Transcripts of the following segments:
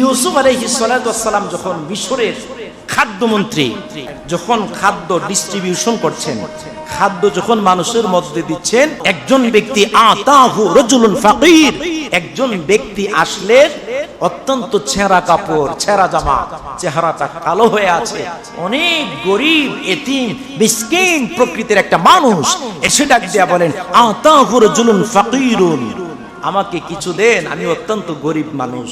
ইউসুফ আলহিসাল্লাম যখন মিশরের খাদ্যমন্ত্রী, যখন খাদ্য ডিস্ট্রিবিউশন করছেন, খাদ্য যখন মানুষের মধ্যে দিচ্ছেন, একজন ব্যক্তি আতাহু ফাকির, একজন ব্যক্তি আসলে অত্যন্ত ছেঁড়া কাপড়, ছেঁড়া জামা, চেহারাটা কালো হয়ে আছে, অনেক গরিব, এতিম, মিসকিন প্রকৃতির একটা মানুষ, এসে ডাক দিয়া বলেন, আতাহু রজুলুন ফাকিরুন, আমাকে কিছু দেন, আমি অত্যন্ত গরিব মানুষ।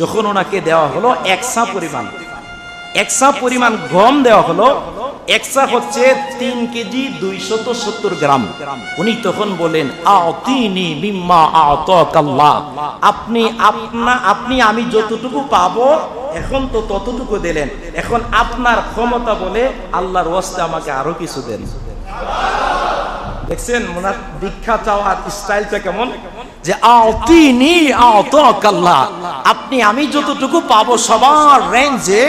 যখন ওনাকে দেওয়া হলো একসা পরিমাণ। একসা পরিমাণ গম দেওয়া হলো একসা হচ্ছে তিন কেজি দুইশত সত্তর গ্রাম। উনি তখন বলেন আপনি আপনা, আপনি আমি যতটুকু পাবো, এখন তো ততটুকু দিলেন। এখন আপনার ক্ষমতা বলে আল্লাহর ওয়াস্তে আমাকে আরও কিছু দেন। দেখছেন, ওনার দীক্ষা চাওয়ার স্টাইলটা কেমন? যে আতিনি আতাকাল্লাহ আপনি, আমি যতটুকু পাবো সবার রেঞ্জে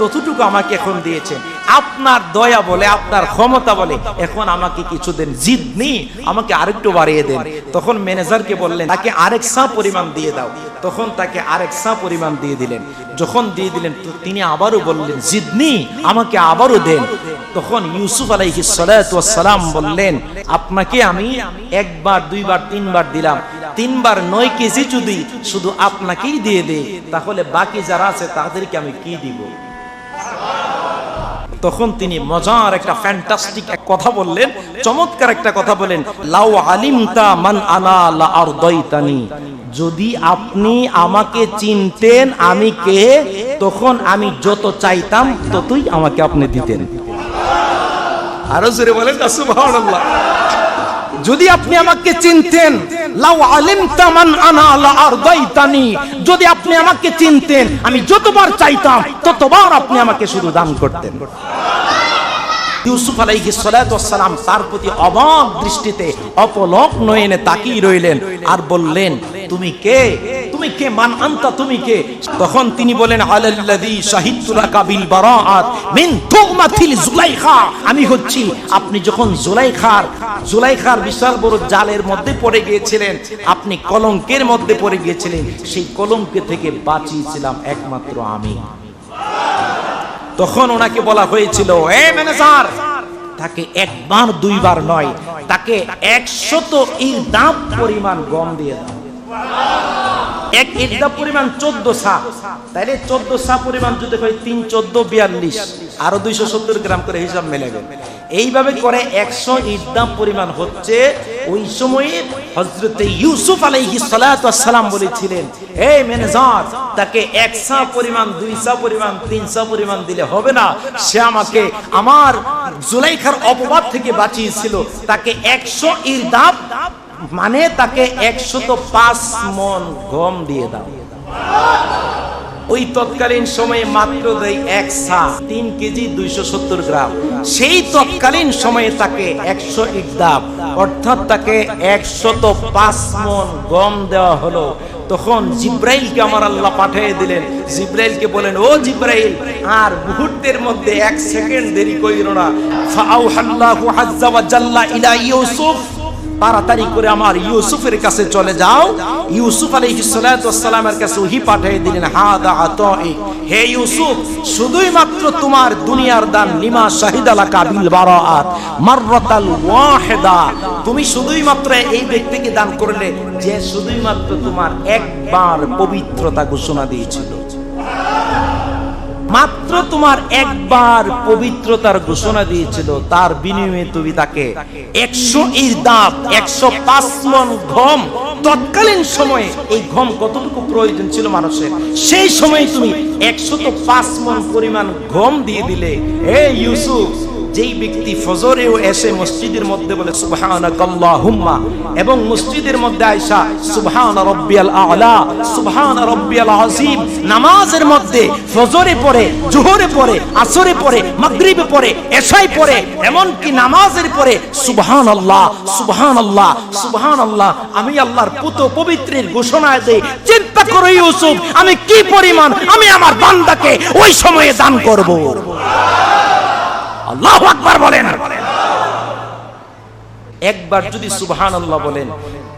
ততটুকু আমাকে এখন দিয়েছেন। আপনার দয়া বলে, আপনার ক্ষমতা বলে এখন আমাকে কিছু দেন জিদ নি আমাকে আরেকটু বাড়িয়ে দেন। তখন ম্যানেজারকে বললেন, তাকে আরেক সা পরিমাণ দিয়ে দাও। তখন তাকে আরেক সা পরিমাণ দিয়ে দিলেন। যখন দিয়ে দিলেন তিনি আবারও বললেন জিদনি আমাকে আবারও দেন। তখন ইউসুফ আলাইহি সালাম বললেন, আপনাকে আমি একবার, দুইবার, তিনবার দিলাম। তিনবার নয় কেজি যদি শুধু আপনাকেই দিয়ে দেই তাহলে বাকি যারা আছে তাদেরকে আমি কি দিব? তখন তিনি মজার একটা ফ্যান্টাস্টিক এক কথা বললেন, চমৎকার একটা কথা বলেন লাউ আলিমতা মান আনা লা আরদাইতানি। যদি আপনি আমাকে চিনতেন আমি কে, তখন আমি যত চাইতাম ততই আমাকে আপনি দিতেন। আরও জোরে বলেন সুবহানাল্লাহ। যদি আপনি আমাকে চিনতেন যদি আপনি আমাকে চিনতেন, আমি যতবার চাইতাম, ততবার আপনি আমাকে শুধু দান করতেন। ইউসুফ সালাম তার প্রতি অবাক দৃষ্টিতে অপলক নয়নে তাকিয়ে রইলেন আর বললেন, তুমি কে? তুমি কে? মান আনতা তুমি কে? তখন তিনি বলেন, আলাল্লাযী বারাআত মিন জুলাইখা। আমি হচ্ছি, আপনি যখন জুলাইখার জুলাইখার বিশাল বড় জালের মধ্যে পড়ে গিয়েছিলেন, আপনি কলঙ্কের মধ্যে পড়ে গিয়েছিলেন, সেই কলঙ্কে থেকে বাঁচিয়েছিলাম একমাত্র আমি। তখন ওনাকে বলা হয়েছিল, এ ম্যানেজার, তাকে একবার, দুইবার নয়, তাকে একশত ইরদাম পরিমাণ গম দিয়ে দাও। এক ইরদা পরিমাণ চোদ্দ সা। তাইলে চোদ্দ সা পরিমাণ যদি হয় তিন চোদ্দ বিয়াল্লিশ। আরও দুইশো সত্তর গ্রাম করে হিসাব মেলাবে এইভাবে করে একশো ইরদাম পরিমাণ হচ্ছে ওই সময়ে হজরতে ইউসুফ আলাইহি সালাম বলেছিলেন এই ম্যানেজার তাকে এক সা পরিমাণ, দুই সা পরিমাণ, তিন সা পরিমাণ দিলে হবে না। সে আমাকে আমার জুলাইখার অপবাদ থেকে বাঁচিয়েছিল। তাকে একশো ইরদাব মানে তাকে একশত পাঁচ মন গম দিয়ে দাও। ওই তৎকালীন সময়ে মাত্র দেয় এক সা তিন কেজি দুইশো সত্তর গ্রাম। সেই তৎকালীন সময়ে তাকে একশো ইকদাব অর্থাৎ তাকে একশত পাঁচ মন গম দেওয়া হলো। তখন জিব্রাইলকে আমার আল্লাহ পাঠিয়ে দিলেন। জিব্রাইলকে বলেন, ও জিব্রাইল, আর মুহূর্তের মধ্যে এক সেকেন্ড দেরি করিল না। ফাআউহাল্লাহু আজ্জা ওয়া জাল্লা ইলা ইউসুফ। তাড়াতাড়ি করে আমার ইউসুফের কাছে চলে যাও। ইউসুফ আলাইহিস সালামের কাছে ওহি পাঠিয়ে দিলেন, হাদা আতাই, হে ইউসুফ, শুধুই মাত্র তোমার দুনিয়ার দান লিমা শাহিদালা কাবিল বারাআত, মাররাতাল ওয়াহিদা। তুমি শুধুই মাত্র এই ব্যক্তিকে দান করলে, যে শুধুই মাত্র তোমার একবার পবিত্রতা ঘোষণা দিয়েছিল। মাত্র তোমার একবার পবিত্রতার ঘোষণা দিয়েছিল, তার বিনিময়ে তুমি তাকে একশো ইরদাব একশো পাঁচ মন ঘম, তৎকালীন সময়ে এই ঘম কতটুকু প্রয়োজন ছিল মানুষের? সেই সময় তুমি একশত পাঁচ মন পরিমাণ ঘম দিয়ে দিলে, হে ইউসুফ যেই ব্যক্তি ফজরেও এসে মসজিদের মধ্যে বলে এবং মসজিদের মধ্যে আয়সা, সুবহান রাব্বিয়াল আলা, সুবহান রাব্বিয়াল আযীম। নামাজের মধ্যে ফজরে পড়ে, জোহরে পড়ে, আসরে পড়ে, মাগরিবে পড়ে পড়ে এমন কি নামাজের পরে, সুবহানাল্লাহ সুবহানাল্লাহ সুবহানাল্লাহ। আমি আল্লাহর পুত পবিত্রের ঘোষণা দেই, চিন্তা করো ইউসুফ, আমি কি পরিমাণ, আমি আমার বান্দাকে ওই সময়ে দান করব? আল্লাহ আকবার বলেন। একবার যদি সুবহান আল্লাহ বলেন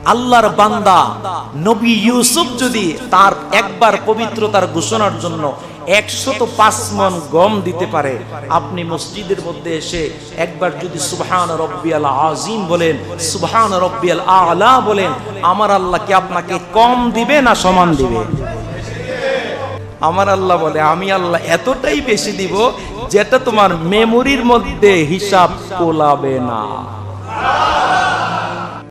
আল্লাহর বান্দা নবী ইউসুফ যদি তার একবার পবিত্রতার ঘোষণার জন্য একশত পাঁচ মন গম দিতে পারে আপনি মসজিদের মধ্যে এসে একবার যদি সুবহান রব্বিয়াল আজিম বলেন সুবহান রব্বিয়াল আলা বলেন আমার আল্লাহ কি আপনাকে কম দিবে না সমান দিবে? আমার আল্লাহ বলে আমি আল্লাহ এতটাই বেশি দিব যেটা তোমার মেমোরির মধ্যে হিসাব কোলাবে না।